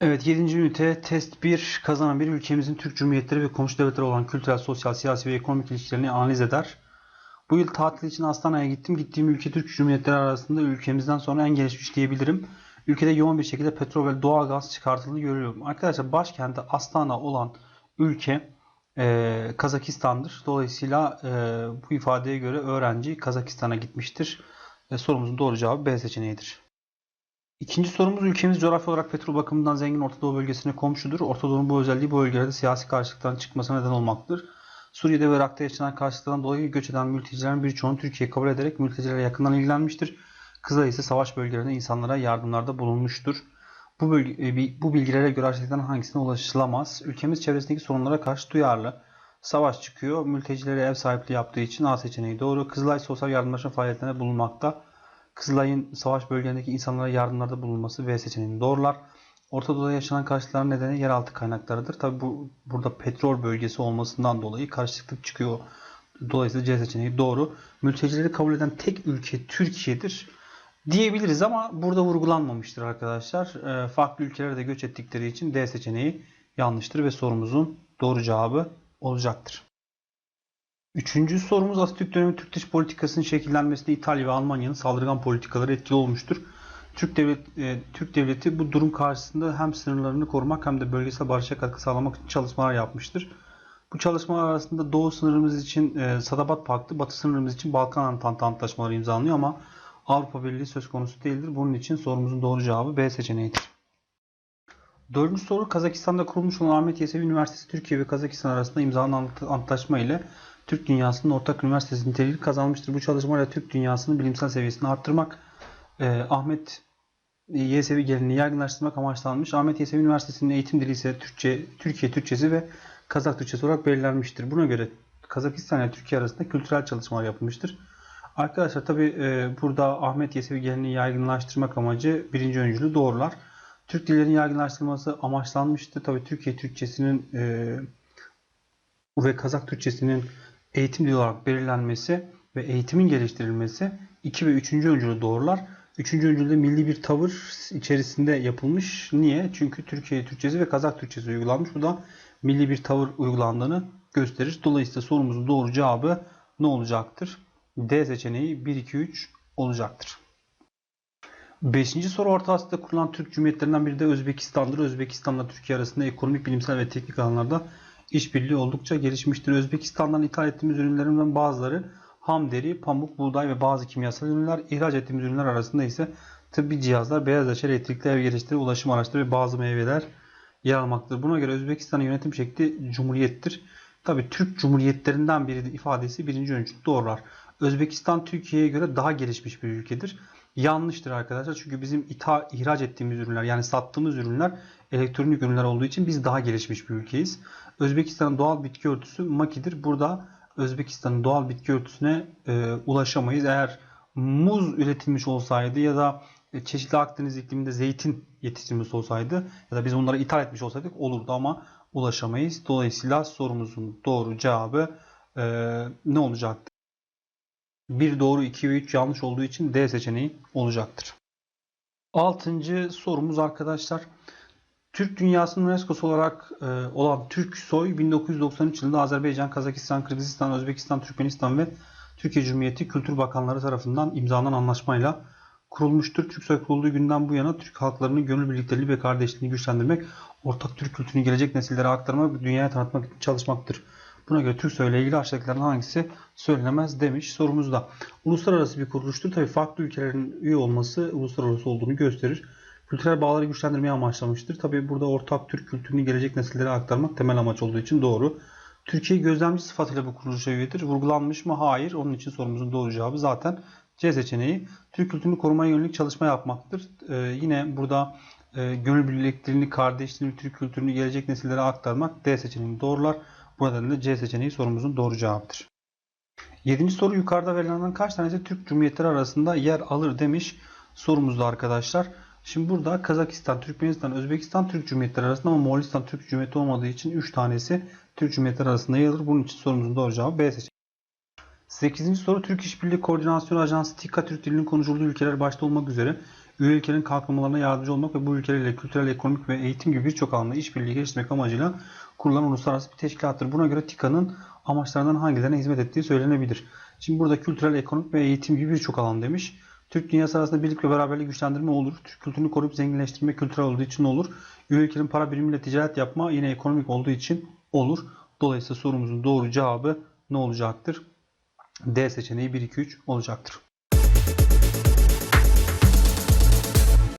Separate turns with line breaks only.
Evet 7. ünite test 1 kazanan bir ülkemizin Türk Cumhuriyetleri ve komşu devletler olan kültürel, sosyal, siyasi ve ekonomik ilişkilerini analiz eder. Bu yıl tatil için Astana'ya gittim. Gittiğim ülke Türk Cumhuriyetleri arasında ülkemizden sonra en gelişmiş diyebilirim. Ülkede yoğun bir şekilde petrol ve doğalgaz çıkartıldığını görüyorum. Arkadaşlar başkenti Astana olan ülke e, Kazakistan'dır. Dolayısıyla e, bu ifadeye göre öğrenci Kazakistan'a gitmiştir. E, sorumuzun doğru cevabı B seçeneğidir. İkinci sorumuz ülkemiz coğrafi olarak petrol bakımından zengin Orta Doğu bölgesine komşudur. Orta Doğu'nun bu özelliği bu bölgelerde siyasi karşılıktan çıkmasına neden olmaktadır. Suriye'de ve Irak'ta yaşanan karşılıklardan dolayı göç eden mültecilerin birçoğunu Türkiye kabul ederek mültecilere yakından ilgilenmiştir. Kızılay ise savaş bölgelerinde insanlara yardımlarda bulunmuştur. Bu, bölge, e, bu bilgilere göre aşağıdakilerden hangisine ulaşılamaz? Ülkemiz çevresindeki sorunlara karşı duyarlı. Savaş çıkıyor. Mültecilere ev sahipliği yaptığı için A seçeneği doğru. Kızılay sosyal yardımlaşma faaliyetlerinde bulunmakta. Kızılay'ın savaş bölgelerindeki insanlara yardımlarda bulunması V seçeneğini doğrular. Orta Doğu'da yaşanan karşılıkların nedeni yeraltı kaynaklarıdır. Tabi bu burada petrol bölgesi olmasından dolayı karşılıklık çıkıyor. Dolayısıyla C seçeneği doğru. Mültecileri kabul eden tek ülke Türkiye'dir diyebiliriz ama burada vurgulanmamıştır arkadaşlar. E, farklı ülkelere de göç ettikleri için D seçeneği yanlıştır ve sorumuzun doğru cevabı olacaktır. Üçüncü sorumuz Atatürk dönemi Türk dış politikasının şekillenmesinde İtalya ve Almanya'nın saldırgan politikaları etkili olmuştur. Türk devlet e, Türk devleti bu durum karşısında hem sınırlarını korumak hem de bölgesel barışa katkı sağlamak için çalışmalar yapmıştır. Bu çalışmalar arasında Doğu sınırımız için e, Sadabat Paktı, Batı sınırımız için Balkan Antantı antlaşmaları imzalanıyor ama Avrupa Birliği söz konusu değildir. Bunun için sorumuzun doğru cevabı B seçeneğidir. Dördüncü soru Kazakistan'da kurulmuş olan Ahmet Yesevi Üniversitesi Türkiye ve Kazakistan arasında imzalanan antlaşma ile Türk dünyasının ortak üniversitesi niteliği kazanmıştır. Bu çalışmayla Türk dünyasının bilimsel seviyesini arttırmak, e, Ahmet Yesevi geleneğini yaygınlaştırmak amaçlanmış. Ahmet Yesevi Üniversitesi'nin eğitim dili ise Türkçe, Türkiye Türkçesi ve Kazak Türkçesi olarak belirlenmiştir. Buna göre Kazakistan ile Türkiye arasında kültürel çalışmalar yapılmıştır. Arkadaşlar tabi e, burada Ahmet Yesevi geleneğini yaygınlaştırmak amacı birinci öncülü doğrular. Türk dillerinin yaygınlaştırılması amaçlanmıştı. Tabi Türkiye Türkçesinin e, ve Kazak Türkçesinin eğitim dili olarak belirlenmesi ve eğitimin geliştirilmesi 2 ve 3. öncülü doğrular. 3. öncülde milli bir tavır içerisinde yapılmış. Niye? Çünkü Türkiye Türkçesi ve Kazak Türkçesi uygulanmış. Bu da milli bir tavır uygulandığını gösterir. Dolayısıyla sorumuzun doğru cevabı ne olacaktır? D seçeneği 1, 2, 3 olacaktır. Beşinci soru Orta Asya'da kurulan Türk Cumhuriyetlerinden biri de Özbekistan'dır. Özbekistan'la Türkiye arasında ekonomik, bilimsel ve teknik alanlarda işbirliği oldukça gelişmiştir. Özbekistan'dan ithal ettiğimiz ürünlerin bazıları ham deri, pamuk, buğday ve bazı kimyasal ürünler. İhraç ettiğimiz ürünler arasında ise tıbbi cihazlar, beyaz eşya, elektrikli ev gereçleri, ulaşım araçları ve bazı meyveler yer almaktadır. Buna göre Özbekistan'ın yönetim şekli cumhuriyettir. Tabi Türk Cumhuriyetlerinden biri ifadesi birinci öncül doğrular. Özbekistan Türkiye'ye göre daha gelişmiş bir ülkedir. Yanlıştır arkadaşlar çünkü bizim ithal, ihraç ettiğimiz ürünler yani sattığımız ürünler elektronik ürünler olduğu için biz daha gelişmiş bir ülkeyiz. Özbekistan'ın doğal bitki örtüsü makidir. Burada Özbekistan'ın doğal bitki örtüsüne e, ulaşamayız. Eğer muz üretilmiş olsaydı ya da e, çeşitli Akdeniz ikliminde zeytin yetiştirilmiş olsaydı ya da biz onları ithal etmiş olsaydık olurdu ama ulaşamayız. Dolayısıyla sorumuzun doğru cevabı e, ne olacaktır? 1 doğru 2 ve 3 yanlış olduğu için D seçeneği olacaktır. Altıncı sorumuz arkadaşlar. Türk dünyasının UNESCO'su olarak e, olan Türk Soy 1993 yılında Azerbaycan, Kazakistan, Kırgızistan, Özbekistan, Türkmenistan ve Türkiye Cumhuriyeti Kültür Bakanları tarafından imzalanan anlaşmayla kurulmuştur. Türk Soy kurulduğu günden bu yana Türk halklarının gönül birlikteliği ve kardeşliğini güçlendirmek, ortak Türk kültürünü gelecek nesillere aktarmak ve dünyaya tanıtmak için çalışmaktır. Buna göre Türk Soy ile ilgili aşağıdakilerden hangisi söylenemez demiş sorumuzda. Uluslararası bir kuruluştur. Tabi farklı ülkelerin üye olması uluslararası olduğunu gösterir kültürel bağları güçlendirmeye amaçlamıştır. Tabii burada ortak Türk kültürünü gelecek nesillere aktarmak temel amaç olduğu için doğru. Türkiye gözlemci sıfatıyla bu kuruluşa üyedir. Vurgulanmış mı? Hayır. Onun için sorumuzun doğru cevabı zaten C seçeneği. Türk kültürünü korumaya yönelik çalışma yapmaktır. Ee, yine burada e, gönül birliklerini, kardeşliğini, Türk kültürünü gelecek nesillere aktarmak D seçeneğini doğrular. Bu nedenle C seçeneği sorumuzun doğru cevabıdır. Yedinci soru yukarıda verilen kaç tanesi Türk Cumhuriyetleri arasında yer alır demiş sorumuzda arkadaşlar. Şimdi burada Kazakistan, Türkmenistan, Özbekistan Türk Cumhuriyetleri arasında ama Moğolistan Türk Cumhuriyeti olmadığı için 3 tanesi Türk Cumhuriyetleri arasında yer alır. Bunun için sorumuzun doğru cevabı B seçeneği. 8. soru Türk İşbirliği Koordinasyon Ajansı TİKA Türk dilinin konuşulduğu ülkeler başta olmak üzere üye ülkelerin kalkınmalarına yardımcı olmak ve bu ülkelerle kültürel, ekonomik ve eğitim gibi birçok alanda işbirliği geliştirmek amacıyla kurulan uluslararası bir teşkilattır. Buna göre TİKA'nın amaçlarından hangilerine hizmet ettiği söylenebilir. Şimdi burada kültürel, ekonomik ve eğitim gibi birçok alan demiş. Türk dünyası arasında birlik ve beraberlik güçlendirme olur. Türk kültürünü koruyup zenginleştirme kültürel olduğu için olur. Üye ülkenin para birimiyle ticaret yapma yine ekonomik olduğu için olur. Dolayısıyla sorumuzun doğru cevabı ne olacaktır? D seçeneği 1, 2, 3 olacaktır.